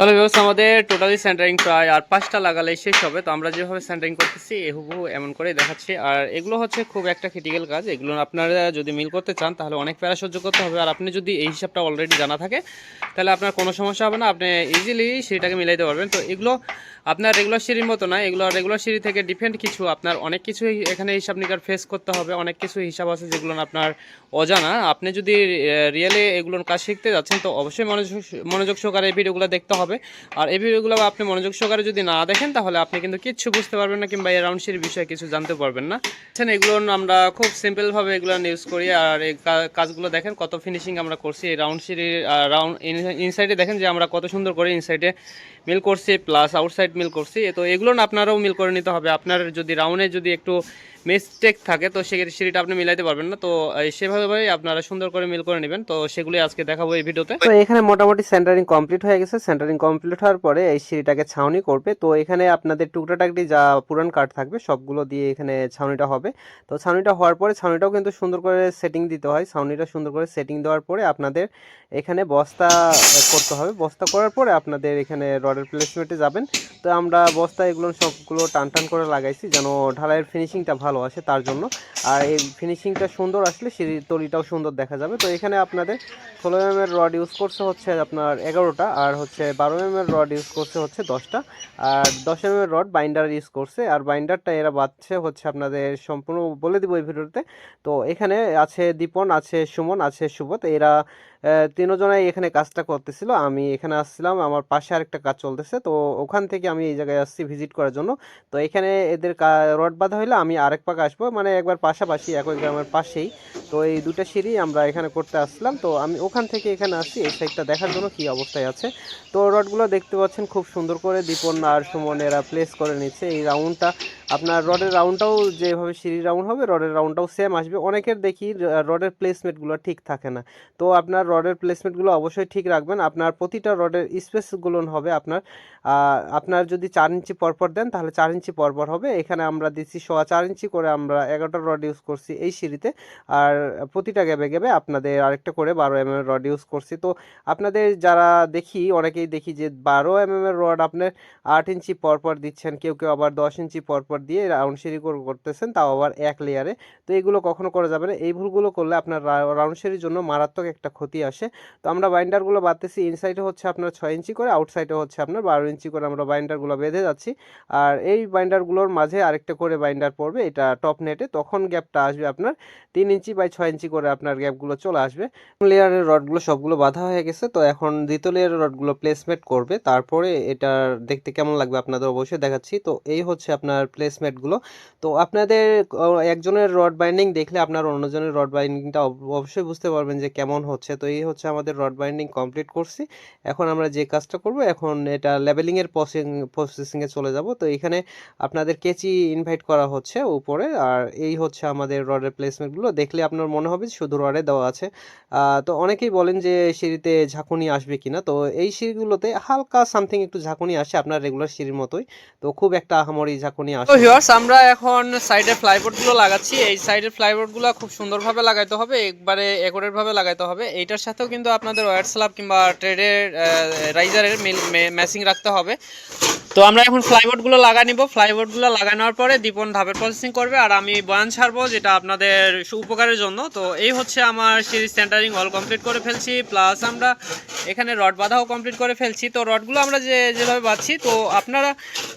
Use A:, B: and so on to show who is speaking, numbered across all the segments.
A: তাহলে ব্যবস্থা আমাদের টোটালি সেন্টারিং প্রায় আর পাঁচটা লাগালে শেষ হবে। তো আমরা যেভাবে সেন্টারিং করতেছি, এ হুবহু এমন করে দেখাচ্ছি। আর এগুলো হচ্ছে খুব একটা ক্রিটিক্যাল কাজ। এগুলো আপনারা যদি মিল করতে চান, তাহলে অনেক প্যারা সহ্য করতে হবে। আর আপনি যদি এই হিসাবটা অলরেডি জানা থাকে, তাহলে আপনার কোনো সমস্যা হবে না। আপনি ইজিলি সেটাকে মিলাইতে পারবেন। তো এগুলো আপনার রেগুলার সিঁড়ির মতো না, এগুলো রেগুলার সিঁড়ি থেকে ডিফারেন্ট কিছু। আপনার অনেক কিছু এখানে হিসাব নিকার ফেস করতে হবে, অনেক কিছু হিসাব আছে যেগুলো আপনার অজানা। আপনি যদি রিয়েলি এগুলোর কাজ শিখতে যাচ্ছেন, তো অবশ্যই মনোযোগ মনোযোগ সহকারে এই ভিডিওগুলো দেখতে হবে। আর এই ভিডিওগুলো আপনি মনোযোগ সহকারে যদি না দেখেন, তাহলে আপনি কিন্তু কিচ্ছু বুঝতে পারবেন না কিংবা এই রাউন্ড সিঁড়ির বিষয়ে কিছু জানতে পারবেন না। এগুলো আমরা খুব সিম্পলভাবে এগুলো ইউজ করি আর এই কাজগুলো দেখেন, কত ফিনিশিং আমরা করছি। এই রাউন্ড সিঁড়ির রাউন্ড ইনসাইডে দেখেন যে আমরা কত সুন্দর করে ইনসাইডে মিল করছি প্লাস আউটসাইড মিল করছি। তো এগুলো না আপনারাও মিল করে নিতে হবে। আপনার যদি রাউন্ডে যদি একটু মিস্টেক থাকে, তো সিঁড়িটা আপনি মিলাইতে পারবেন না। তো সেভাবে আপনারা সুন্দর করে মিল করে নেবেন। তো সেগুলি আজকে দেখাবো এই ভিডিওতে।
B: তো এখানে মোটামুটি সেন্টারিং কমপ্লিট হয়ে গেছে। সেন্টারিং কমপ্লিট হওয়ার পরে এই সিঁড়িটাকে ছাউনি করবে। তো এখানে আপনাদের টুকটাটাকটি যা পুরান কাঠ থাকবে, সবগুলো দিয়ে এখানে ছাউনিটা হবে। তো ছাউনিটা হওয়ার পরে ছাউনিটাও কিন্তু সুন্দর করে সেটিং দিতে হয়। ছাউনিটা সুন্দর করে সেটিং দেওয়ার পরে আপনাদের এখানে বস্তা করতে হবে। বস্তা করার পরে আপনাদের এখানে রডের প্লেসমেন্টে যাবেন। তো আমরা বস্তা এগুলো সবগুলো টান টান করে লাগাইছি যেন ঢালাইয়ের ফিনিশিংটা ভালো আসে তার জন্য। আর এই ফিনিশিংটা সুন্দর আসলে সিঁড়ির তলিটাও সুন্দর দেখা যাবে। তো এখানে আপনাদের ষোলো এম এর রড ইউজ করছে হচ্ছে আপনার এগারোটা আর হচ্ছে বারো এম এর রড ইউজ করছে হচ্ছে দশটা। আর দশ এম এর রড বাইন্ডার ইউজ করছে। আর বাইন্ডারটা এরা বাচ্ছে হচ্ছে আপনাদের সম্পূর্ণ বলে দিব এই ভিডিওতে। তো এখানে আছে দীপন, আছে সুমন, আছে সুবোধ এরা তিনজনাই এখানে কাজটা করতেছিল। আমি এখানে আসছিলাম, আমার পাশে আরেকটা কাজ চলতেছে। তো ওখান থেকে আমি এই জায়গায় আসছি ভিজিট করার জন্য। তো এখানে এদের রড বাঁধা হইলে আমি আরেক পাক আসব মানে একবার পাশাপাশি একই গ্রামের পাশেই। তো এই দুটো সিঁড়ি আমরা এখানে করতে আসলাম। তো আমি ওখান থেকে এখানে আসি, এই সাইডটা দেখার জন্য কি অবস্থায় আছে। তো রডগুলো দেখতে পাচ্ছেন খুব সুন্দর করে। দীপন আর সুমন এরা প্লেস করে নিচ্ছে। এই রাউন্ডটা আপনার রডের রাউন্ডটাও যেভাবে সিঁড়ি রাউন্ড হবে, রডের রাউন্ডটাও সেম আসবে। অনেকের দেখি রডের প্লেসমেন্টগুলো ঠিক থাকে না। তো আপনার রডের প্লেসমেন্টগুলো অবশ্যই ঠিক রাখবেন। আপনার প্রতিটা রডের স্পেসগুলো হবে আপনার আপনার যদি চার ইঞ্চি পরপর দেন, তাহলে চার ইঞ্চি পরপর হবে। এখানে আমরা দিচ্ছি সোয়া চার ইঞ্চি করে আমরা এগারোটা রড ইউজ করছি এই সিঁড়িতে। আর প্রতিটা গ্যাবে গ্যাবে আপনাদের আরেকটা করে বারো এম এর রড ইউজ করছি। তো আপনাদের যারা দেখি, অনেকেই দেখি যে বারো এম এর রড আপনার আট ইঞ্চি পরপর দিচ্ছেন, কেউ কেউ আবার দশ ইঞ্চি পরপর দিয়ে রাউন্ড সিঁড়ি করে, করতেছেন, তাও আবার এক লেয়ারে তো এগুলো কখনো করা যাবে না। এই ভুলগুলো করলে আপনার রাউন্ড সিঁড়ির জন্য মারাত্মক একটা ক্ষতি আসে। তো আমরা বাইন্ডারগুলো বাঁধতেছি ইনসাইডে হচ্ছে আপনার ছয় ইঞ্চি করে আউটসাইডে হচ্ছে আপনার বারো ইঞ্চি করে আমরা বাইন্ডারগুলো বেঁধে যাচ্ছি। আর এই বাইন্ডারগুলোর মাঝে আরেকটা করে বাইন্ডার পড়বে, এটা টপ নেটে তখন গ্যাপটা আসবে আপনার তিন ইঞ্চি বাই ছয় ইঞ্চি করে আপনার গ্যাপগুলো চলে আসবে। লেয়ারের রডগুলো সবগুলো বাঁধা হয়ে গেছে। তো এখন দ্বিতীয় লেয়ারের রডগুলো প্লেসমেন্ট করবে। তারপরে এটা দেখতে কেমন লাগবে আপনাদের অবশ্যই দেখাচ্ছি। তো এই হচ্ছে আপনার প্লেসমেন্টগুলো তো আপনাদের একজনের রড বাইন্ডিং দেখলে আপনার অন্যজনের রড বাইন্ডিংটা অবশ্যই বুঝতে পারবেন যে কেমন হচ্ছে। তো এই হচ্ছে আমাদের রড বাইন্ডিং কমপ্লিট করছি। এখন আমরা যে কাজটা করব, এখন এটা লেভেলিংয়ের প্রসেসিংয়ে চলে যাব। তো এখানে আপনাদের কেচি ইনভাইট করা হচ্ছে উপরে। আর এই হচ্ছে আমাদের রডের প্লেসমেন্টগুলো দেখলে আপনার মনে হবে শুধু রডে দেওয়া আছে। তো অনেকেই বলেন যে সিঁড়িতে ঝাঁকুনি আসবে কিনা। তো এই সিঁড়িগুলোতে হালকা সামথিং একটু ঝাঁকুনি আসে আপনার রেগুলার সিঁড়ির মতোই। তো খুব একটা আহামরি ঝাঁকুনি আসে।
A: ভিউয়ার্স আমরা এখন সাইডে ফ্লাইবোর্ডগুলো লাগাচ্ছি। এই সাইডের ফ্লাইবোর্ডগুলো খুব সুন্দরভাবে লাগাইতে হবে, একবারে ভাবে লাগাইতে হবে। এইটার সাথেও কিন্তু আপনাদের ওয়ার স্ল্যাব কিংবা ট্রেডের রাইজারের ম্যাচিং রাখতে হবে। তো আমরা এখন ফ্লাইবোর্ডগুলো লাগা নিব। ফ্লাইবোর্ডগুলো লাগানোর পরে দীপন ধাপের প্রসেসিং করবে আর আমি বয়ান ছাড়বো যেটা আপনাদের উপকারের জন্য। তো এই হচ্ছে আমার সিরিজ সেন্টারিং অল কমপ্লিট করে ফেলছি প্লাস আমরা এখানে রড বাঁধাও কমপ্লিট করে ফেলছি। তো রডগুলো আমরা যে যেভাবে বাঁধছি, তো আপনারা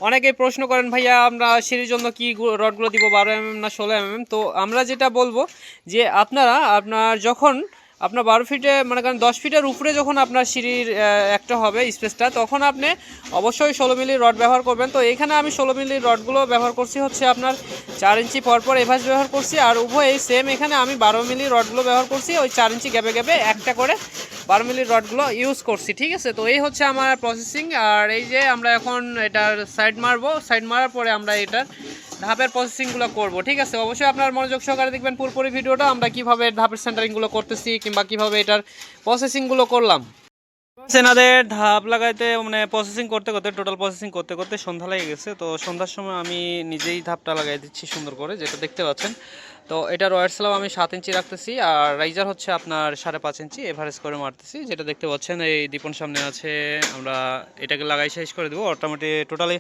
A: অনেকেই প্রশ্ন করেন, ভাইয়া, আমরা সিঁড়ির জন্য কি রডগুলো দিব, বারো এমএম না ষোলো এমএম তো আমরা যেটা বলব যে আপনারা আপনার যখন আপনার বারো ফিটে মানে কারণ দশ ফিটের উপরে যখন আপনার সিঁড়ির একটা হবে স্পেসটা তখন আপনি অবশ্যই ষোলো মিলি রড ব্যবহার করবেন। তো এখানে আমি ষোলো মিলি রডগুলো ব্যবহার করছি হচ্ছে আপনার চার ইঞ্চি পরপর এভাস ব্যবহার করছি, আর উভয় সেম এখানে আমি বারো মিলি রডগুলো ব্যবহার করছি, ওই চার ইঞ্চি গ্যাপে গ্যাপে একটা করে বারো মিলি রডগুলো ইউজ করছি, ঠিক আছে? তো এই হচ্ছে আমার প্রসেসিং আর এই যে আমরা এখন এটার সাইড মারবো সাইড মারার পরে আমরা এটার ধাপের প্রসেসিংগুলো করব, ঠিক আছে? অবশ্যই আপনার মনোযোগ সহকারে দেখবেন পুরোপুরি ভিডিওটা, আমরা কীভাবে ধাপের সেন্টারিংগুলো করতেছি কিংবা কীভাবে এটার প্রসেসিংগুলো করলাম। সেনাদের ধাপ লাগাইতে মানে প্রসেসিং করতে করতে টোটাল প্রসেসিং করতে করতে সন্ধ্যা লেগে গেছে। তো সন্ধ্যার সময় আমি নিজেই ধাপটা লাগাই দিচ্ছি সুন্দর করে, যেটা দেখতে পাচ্ছেন। তো এটা ওয়ার স্ল্যাব আমি সাত ইঞ্চি রাখতেছি, আর রাইজার হচ্ছে আপনার সাড়ে পাঁচ ইঞ্চি এভারেজ করে মারতেছি। যেটা দেখতে পাচ্ছেন, এই দীপন সামনে আছে, আমরা এটাকে লাগাই শেষ করে দেবো। মোটামুটি টোটালি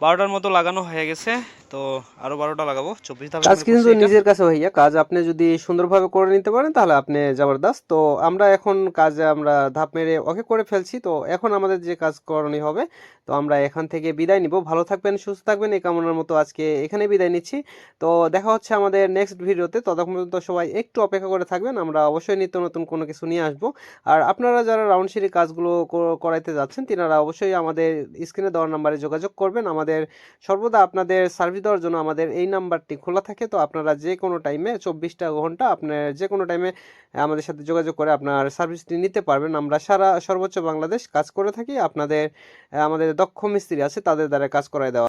A: বারোটার মতো লাগানো হয়ে গেছে তো আরও বারোটা লাগাবো চব্বিশ ধাপে
B: কাজ কিন্তু নিজের কাছে ভাইয়া কাজ আপনি যদি সুন্দরভাবে করে নিতে পারেন তাহলে আপনি জবরদস্ত। তো আমরা এখন কাজে আমরা ধাপ মেরে ওকে করে ফেলছি তো এখন আমাদের যে কাজ করণীয় হবে তো আমরা এখান থেকে বিদায় নিব। ভালো থাকবেন সুস্থ থাকবেন এই কামনার মতো আজকে এখানে বিদায় নিচ্ছি। তো দেখা হচ্ছে আমাদের নেক্সট ভিডিওতে। ততক্ষণ পর্যন্ত সবাই একটু অপেক্ষা করে থাকবেন আমরা অবশ্যই নিত্য নতুন কোনো কিছু নিয়ে আসব। আর আপনারা যারা রাউন্ড সিঁড়ি কাজগুলো করাইতে যাচ্ছেন তিনারা অবশ্যই আমাদের স্ক্রিনে দেওয়ার নাম্বারে যোগাযোগ করবেন। আমাদের সর্বদা আপনাদের সার্ভিস দেওয়ার জন্য আমাদের এই নাম্বারটি খোলা থাকে। তো আপনারা যে কোনো টাইমে চব্বিশটা ঘণ্টা আপনার যে কোনো টাইমে আমাদের সাথে যোগাযোগ করে আপনার সার্ভিসটি নিতে পারবেন। আমরা সারা সর্বোচ্চ বাংলাদেশ কাজ করে থাকি। আপনাদের, আমাদের দক্ষ মিস্ত্রি আছে, তাদের দ্বারা কাজ করায় দেওয়া।